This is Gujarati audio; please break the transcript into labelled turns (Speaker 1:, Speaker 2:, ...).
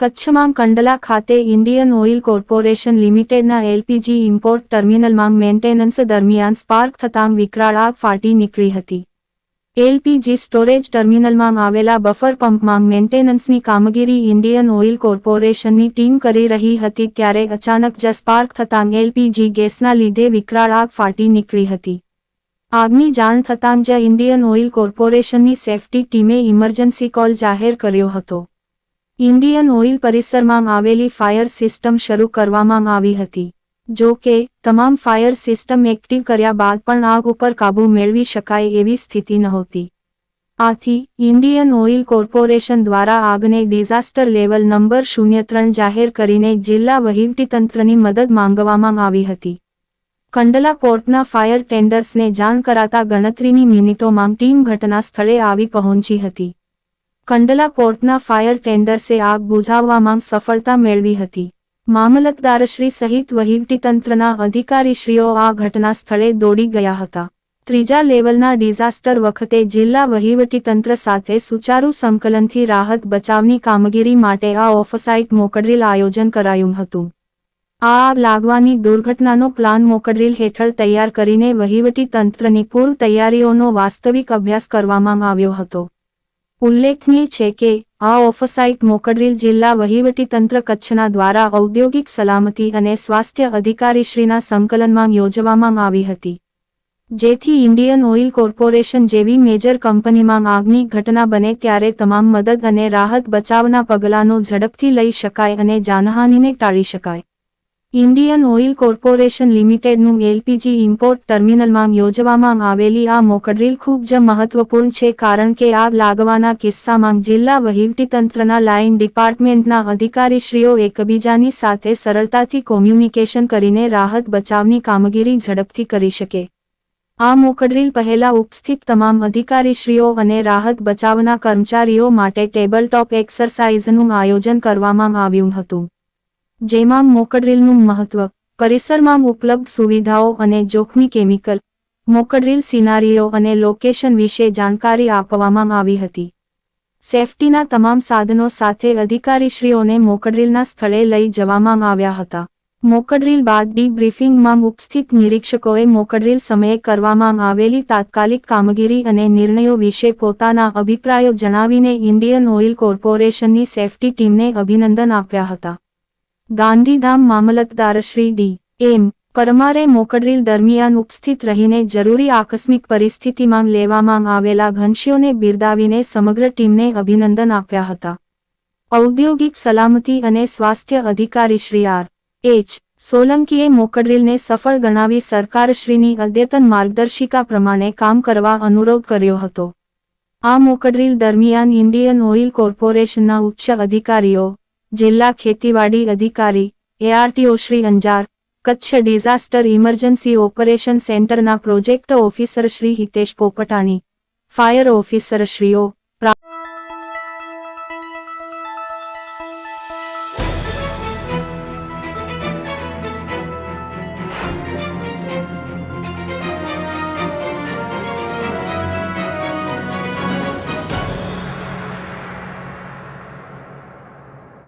Speaker 1: કચ્છમાં કંડલા ખાતે ઇન્ડિયન ઓઇલ કોર્પોરેશન લિમિટેડના એલપીજી ઇમ્પોર્ટ ટર્મિનલમાં મેન્ટેનન્સ દરમિયાન સ્પાર્ક થતાં વિકરાળ આગ ફાટી નીકળી હતી. એલપીજી સ્ટોરેજ ટર્મિનલમાં આવેલા બફર પંપમાં મેન્ટેનન્સની કામગીરી ઇન્ડિયન ઓઇલ કોર્પોરેશનની ટીમ કરી રહી હતી ત્યારે અચાનક જ સ્પાર્ક થતાં એલપીજી ગેસના લીધે વિકરાળ આગ ફાટી નીકળી હતી. આગની જાણ થતાં જ ઇન્ડિયન ઓઇલ કોર્પોરેશનની સેફટી ટીમે ઇમરજન્સી કોલ જાહેર કર્યો હતો. ઇન્ડિયન ઓઇલ પરિસરમાં આવેલી ફાયર સિસ્ટમ શરૂ કરવામાં આવી હતી. જો કે, તમામ ફાયર સિસ્ટમ એક્ટિવ કર્યા બાદ પણ આગ ઉપર કાબૂ મેળવી શકાય એવી સ્થિતિ નહોતી. આથી, ઇન્ડિયન ઓઇલ કોર્પોરેશન દ્વારા આગને ડિઝાસ્ટર લેવલ નંબર શૂન્ય ત્રણ જાહેર કરીને જિલ્લા વહીવટીતંત્રની મદદ માંગવામાં આવી હતી. કંડલા પોર્ટના ફાયર ટેન્ડર્સને જાણ કરાતા ગણતરીની મિનિટોમાં ટીમ ઘટના સ્થળે આવી પહોંચી હતી. કંડલા પોર્ટના ફાયર ટેન્ડર્સે આગ બુઝાવવામાં સફળતા મેળવી હતી. મામલતદારશ્રી સહિત વહીવટીતંત્રના અધિકારીશ્રીઓ આ ઘટના સ્થળે દોડી ગયા હતા. ત્રીજા લેવલના ડિઝાસ્ટર વખતે જિલ્લા વહીવટીતંત્ર સાથે સુચારુ સંકલનથી રાહત બચાવની કામગીરી માટે આ ઓફસાઇટ મોકડરીલ આયોજન કરાયું હતું. આ આગ લાગવાની દુર્ઘટનાનો પ્લાન મોકડરીલ હેઠળ તૈયાર કરીને વહીવટી તંત્રની પૂર્વ તૈયારીઓનો વાસ્તવિક અભ્યાસ કરવામાં આવ્યો હતો. ઉલ્લેખનીય છે કે, આ ઓફસાઇટ મોકડરીલ જિલ્લા વહીવટીતંત્ર કચ્છના દ્વારા ઔદ્યોગિક સલામતી અને સ્વાસ્થ્ય અધિકારીશ્રીના સંકલનમાં યોજવામાં આવી હતી. જેથી ઇન્ડિયન ઓઇલ કોર્પોરેશન જેવી મેજર કંપનીમાં આગની ઘટના બને ત્યારે તમામ મદદ અને રાહત બચાવના પગલાંનો ઝડપથી લઈ શકાય અને જાનહાનિને ટાળી શકાય. ઇન્ડિયન ઓઇલ કોર્પોરેશન લિમિટેડનું એલપીજી ઇમ્પોર્ટ ટર્મિનલમાં યોજવામાં આવેલી આ મોકડ્રીલ ખૂબ જ મહત્વપૂર્ણ છે કારણ કે આગ લાગવાના કિસ્સામાં જિલ્લા વહીવટીતંત્રના લાઇન ડિપાર્ટમેન્ટના અધિકારીશ્રીઓ એકબીજાની સાથે સરળતાથી કોમ્યુનિકેશન કરીને રાહત બચાવની કામગીરી ઝડપથી કરી શકે. આ મોકડ્રીલ પહેલા ઉપસ્થિત તમામ અધિકારીશ્રીઓ અને રાહત બચાવના કર્મચારીઓ માટે ટેબલ ટોપ એક્સરસાઇઝનું આયોજન કરવામાં આવ્યું હતું. જેમાં મોકડ્રીલનું મહત્વ, પરિસરમાં ઉપલબ્ધ સુવિધાઓ અને જોખમી કેમિકલ, મોકડ્રીલ સિનારીઓ અને લોકેશન વિશે જાણકારી આપવામાં આવી હતી. સેફટીના તમામ સાધનો સાથે અધિકારીશ્રીઓને મોકડ્રીલના સ્થળે લઈ જવામાં આવ્યા હતા. મોકડ્રીલ બાદ ડી બ્રીફિંગમાં ઉપસ્થિત નિરીક્ષકોએ મોકડ્રીલ સમયે કરવામાં આવેલી તાત્કાલિક કામગીરી અને નિર્ણયો વિશે પોતાના અભિપ્રાયો જણાવીને ઇન્ડિયન ઓઇલ કોર્પોરેશનની સેફટી ટીમને અભિનંદન આપ્યા હતા. ગાંધીધામ મામલતદાર શ્રી ડી. એમ. પરમારે મોકડરીલ દરમિયાન ઉપસ્થિત રહીને જરૂરી આકસ્મિક પરિસ્થિતિમાં લેવામાં આવેલા ઘનશીઓને બિરદાવીને સમગ્ર ટીમને અભિનંદન આપ્યા હતા. ઔદ્યોગિક સલામતી અને સ્વાસ્થ્ય અધિકારી શ્રી આર. એચ. સોલંકીએ મોકડરીલને સફળ ગણાવી સરકારશ્રીની અદ્યતન માર્ગદર્શિકા પ્રમાણે કામ કરવા અનુરોધ કર્યો હતો. આ મોકડરીલ દરમિયાન ઇન્ડિયન ઓઇલ કોર્પોરેશનના ઉચ્ચ અધિકારીઓ જિલ્લા ખેતીવાડી અધિકારી ARTO Shri Anjar, Kutch disaster emergency operation સેન્ટરના project officer Shri Hitesh Popatani, fire officer શ્રીઓ